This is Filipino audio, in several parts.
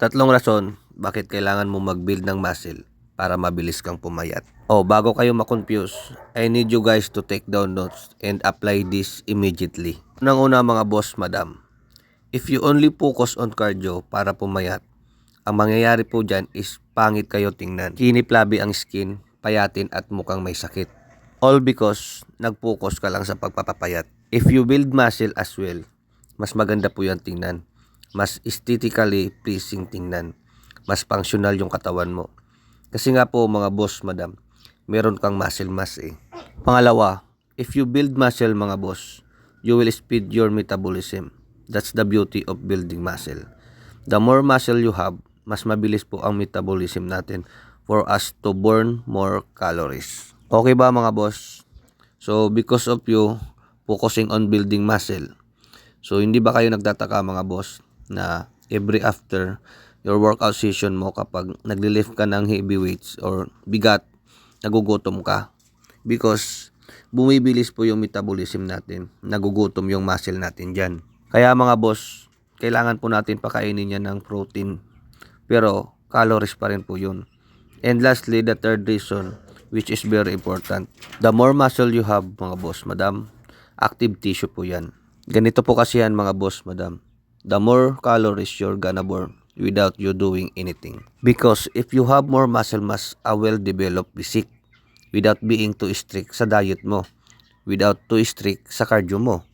Tatlong rason bakit kailangan mo mag-build ng muscle para mabilis kang pumayat. Oh, bago kayo ma-confuse, I need you guys to take down notes and apply this immediately. Unang-una mga boss, madam, if you only focus on cardio para pumayat, ang mangyayari po dyan is pangit kayo tingnan. Kiniplabi ang skin, payatin at mukhang may sakit. All because nag-focus ka lang sa pagpapapayat. If you build muscle as well, mas maganda po yan tingnan. Mas aesthetically pleasing tingnan. Mas functional yung katawan mo. Kasi nga po mga boss, madam, meron kang muscle mass eh. Pangalawa, if you build muscle mga boss, you will speed your metabolism. That's the beauty of building muscle. The more muscle you have, mas mabilis po ang metabolism natin for us to burn more calories. Okay ba mga boss? So because of you focusing on building muscle, so hindi ba kayo nagtataka mga boss na every after your workout session mo kapag naglilift ka ng heavy weights or bigat, nagugutom ka? Because bumibilis po yung metabolism natin, nagugutom yung muscle natin dyan. Kaya mga boss, kailangan po natin pakainin yan ng protein. Pero calories pa rin po yun. And lastly, the third reason, which is very important. The more muscle you have, mga boss, madam, active tissue po yan. Ganito po kasi yan, mga boss, madam. The more calories you're gonna burn without you doing anything. Because if you have more muscle mass, a well-developed physique without being too strict sa diet mo, without too strict sa cardio mo.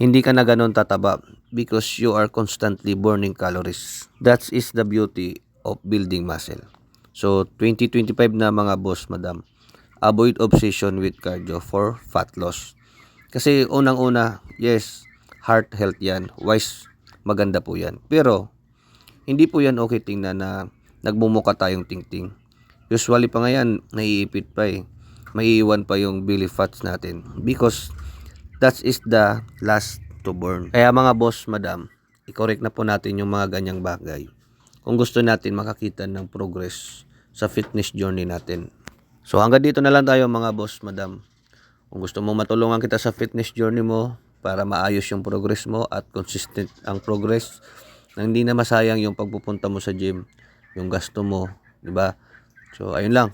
Hindi ka na ganun tataba because you are constantly burning calories. That is the beauty of building muscle. So, 2025 na mga boss, madam, avoid obsession with cardio for fat loss. Kasi unang-una, yes, heart health yan, wise, maganda po yan. Pero, hindi po yan okay tingnan na nagmumuka tayong tingting. Usually pa nga yan, naiipit pa eh. Maiiwan pa yung belly fats natin. Because that is the last to burn. Kaya mga boss, madam, i-correct na po natin yung mga ganyang bagay. Kung gusto natin makakita ng progress sa fitness journey natin. So hanggang dito na lang tayo mga boss, madam. Kung gusto mo matulungan kita sa fitness journey mo para maayos yung progress mo at consistent ang progress nang hindi na masayang yung pagpupunta mo sa gym, yung gasto mo, di ba? So ayun lang.